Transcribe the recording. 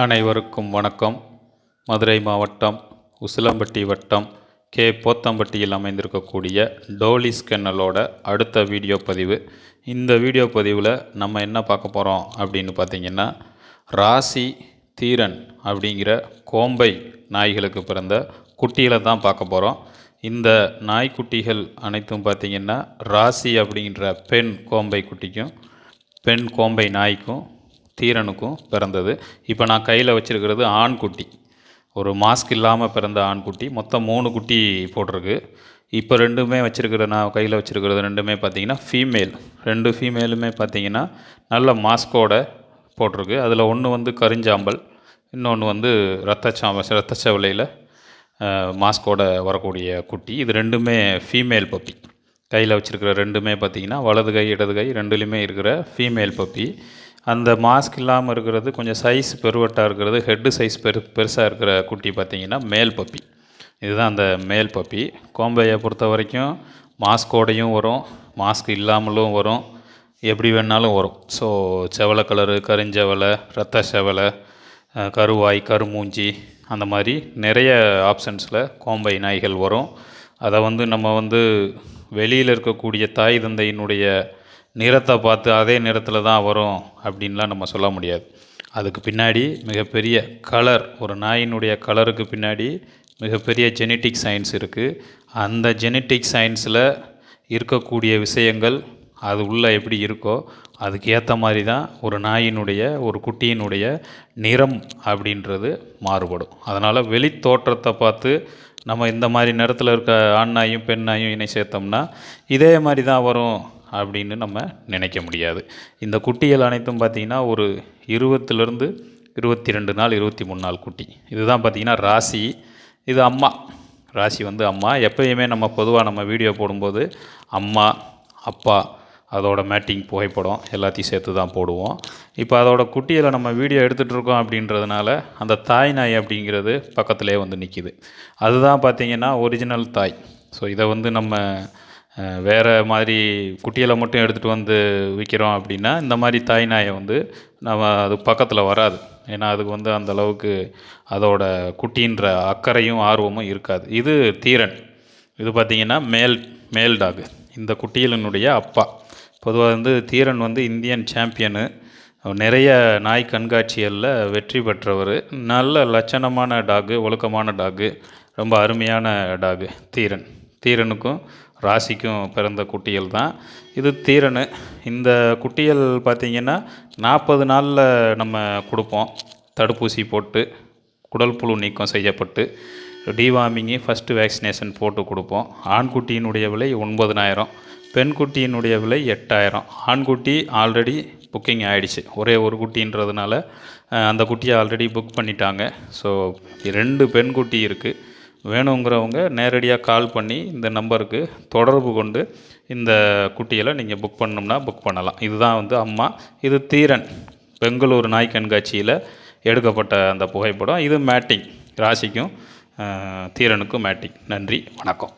அனைவருக்கும் வணக்கம். மதுரை மாவட்டம் உசிலம்பட்டி வட்டம் கே. போத்தம்பட்டியில் அமைந்திருக்கக்கூடிய டோலி ஸ்கென்னலோட அடுத்த வீடியோ பதிவு. இந்த வீடியோ பதிவில் நம்ம என்ன பார்க்க போகிறோம் அப்படின்னு பார்த்திங்கன்னா ராசி தீரன் அப்படிங்கிற கோம்பை நாய்களுக்கு பிறந்த குட்டிகளை தான் பார்க்க போகிறோம் இந்த நாய்க்குட்டிகள் அனைத்தும் பார்த்திங்கன்னா ராசி அப்படிங்கிற பெண் கோம்பை குட்டிக்கும் பெண் கோம்பை நாய்க்கும் தீரனுக்கும் பிறந்தது. இப்போ நான் கையில் வச்சுருக்கிறது ஆண் குட்டி. ஒரு மாஸ்க் இல்லாமல் பிறந்த ஆண் குட்டி. மொத்தம் மூணு குட்டி போட்டிருக்கு. இப்போ ரெண்டுமே வச்சுருக்கிற நான் கையில் வச்சுருக்கிறது ரெண்டுமே பார்த்தீங்கன்னா ஃபீமேல் ரெண்டு ஃபீமேலுமே பார்த்தீங்கன்னா நல்ல மாஸ்கோட போட்டிருக்கு. அதில் ஒன்று வந்து கருஞ்சாம்பல் இன்னொன்று வந்து ரத்தச்சாம்பல் ரத்தச்சவலையில் மாஸ்கோட வரக்கூடிய குட்டி. இது ரெண்டுமே ஃபீமேல் பப்பி கையில் வச்சுருக்கிற ரெண்டுமே பார்த்திங்கன்னா வலது கை இடது கை ரெண்டுலேயுமே இருக்கிற ஃபீமேல் பப்பி அந்த மாஸ்க் இல்லாமல் இருக்கிறது கொஞ்சம் சைஸ் பெருவட்டாக இருக்கிறது. ஹெட்டு சைஸ் பெரு பெருசாக இருக்கிற குட்டி பார்த்திங்கன்னா மேல் பப்பி இதுதான் அந்த மேல் பப்பி கோம்பையை பொறுத்த வரைக்கும் மாஸ்கோடையும் வரும் மாஸ்க் இல்லாமலும் வரும் எப்படி வேணாலும் வரும். ஸோ செவலை கலரு கருஞ்செவலை ரத்த செவலை கருவாய் கருமூஞ்சி அந்த மாதிரி நிறைய ஆப்ஷன்ஸில் கோம்பை நாய்கள் வரும். அதை வந்து நம்ம வந்து வெளியில் இருக்கக்கூடிய தாய் தந்தையினுடைய நிறத்தை பார்த்து அதே நிறத்தில் தான் வரும் அப்படின்லாம் நம்ம சொல்ல முடியாது. அதுக்கு பின்னாடி மிகப்பெரிய கலர் ஒரு நாயினுடைய கலருக்கு பின்னாடி மிகப்பெரிய ஜெனட்டிக் சயின்ஸ் இருக்குது அந்த ஜெனட்டிக் சயின்ஸில் இருக்கக்கூடிய விஷயங்கள் அது உள்ளே எப்படி இருக்கோ அதுக்கு ஏற்ற மாதிரி தான் ஒரு நாயினுடைய ஒரு குட்டியினுடைய நிறம் அப்படின்றது மாறுபடும். அதனால் வெளி தோற்றத்தை பார்த்து நம்ம இந்த மாதிரி நிறத்தில் இருக்க ஆண் நாயும் பெண் நாயும் இணை சேர்த்தோம்னா இதே மாதிரி தான் வரும். அப்படின்னு நம்ம நினைக்க முடியாது. இந்த குட்டிகள் அனைத்தும் பார்த்திங்கன்னா ஒரு இருபத்துலேருந்து இருபத்தி ரெண்டு நாள் இருபத்தி மூணு நாள் குட்டி. இதுதான் பார்த்திங்கன்னா ராசி. இது அம்மா. ராசி வந்து அம்மா. எப்பயுமே நம்ம பொதுவாக நம்ம வீடியோ போடும்போது அம்மா அப்பா அதோட மேட்டிங் புகைப்படம் எல்லாத்தையும் சேர்த்து தான் போடுவோம். இப்போ அதோட குட்டியில் நம்ம வீடியோ எடுத்துகிட்ருக்கோம் அப்படின்றதுனால அந்த தாய் நாய் அப்படிங்கிறது பக்கத்திலே வந்து நிற்கிது அதுதான் பார்த்திங்கன்னா ஒரிஜினல் தாய். ஸோ இதை வந்து நம்ம வேறு மாதிரி குட்டிகளை மட்டும் எடுத்துகிட்டு வந்து விற்கிறோம் அப்படின்னா இந்த மாதிரி தாய் நாயை வந்து நம்ம அது பக்கத்தில் வராது. ஏன்னா அதுக்கு வந்து அந்த அளவுக்கு அதோட குட்டின்ற அக்கறையும் ஆர்வமும் இருக்காது. இது தீரன். இது பார்த்திங்கன்னா மேல் மேல் டாக். இந்த குட்டிகளினுடைய அப்பா. பொதுவாக வந்து தீரன் வந்து இந்தியன் சாம்பியனு. நிறைய நாய் கண்காட்சிகளில் வெற்றி பெற்றவர். நல்ல லட்சணமான டாகு ஒழுக்கமான டாகு. ரொம்ப அருமையான டாகு தீரன். தீரனுக்கும் ராசிக்கும் பிறந்த குட்டிகள் தான். இது தீரனு. இந்த குட்டிகள் பார்த்திங்கன்னா நாற்பது நாளில் நம்ம கொடுப்போம். தடுப்பூசி போட்டு குடல் புழு நீக்கம் செய்யப்பட்டு டிவார்மிங்கு ஃபஸ்ட்டு வேக்சினேஷன் போட்டு கொடுப்போம். ஆண்குட்டியினுடைய விலை ஒன்பதுனாயிரம் பெண்குட்டியினுடைய விலை எட்டாயிரம். ஆண்குட்டி ஆல்ரெடி புக்கிங் ஆகிடுச்சு ஒரே ஒரு குட்டின்றதுனால அந்த குட்டியை ஆல்ரெடி புக் பண்ணிட்டாங்க. ஸோ ரெண்டு பெண்குட்டி இருக்குது வேணுங்கிறவங்க நேரடியாக கால் பண்ணி இந்த நம்பருக்கு தொடர்பு கொண்டு இந்த குட்டிகளை நீங்கள் புக் பண்ணோம்னா புக் பண்ணலாம். இதுதான் வந்து அம்மா இது தீரன். பெங்களூர் நாய் கண்காட்சியில் எடுக்கப்பட்ட அந்த புகைப்படம். இது மேட்டிங் ராசிக்கும் தீரனுக்கும் மேட்டிங் நன்றி வணக்கம்.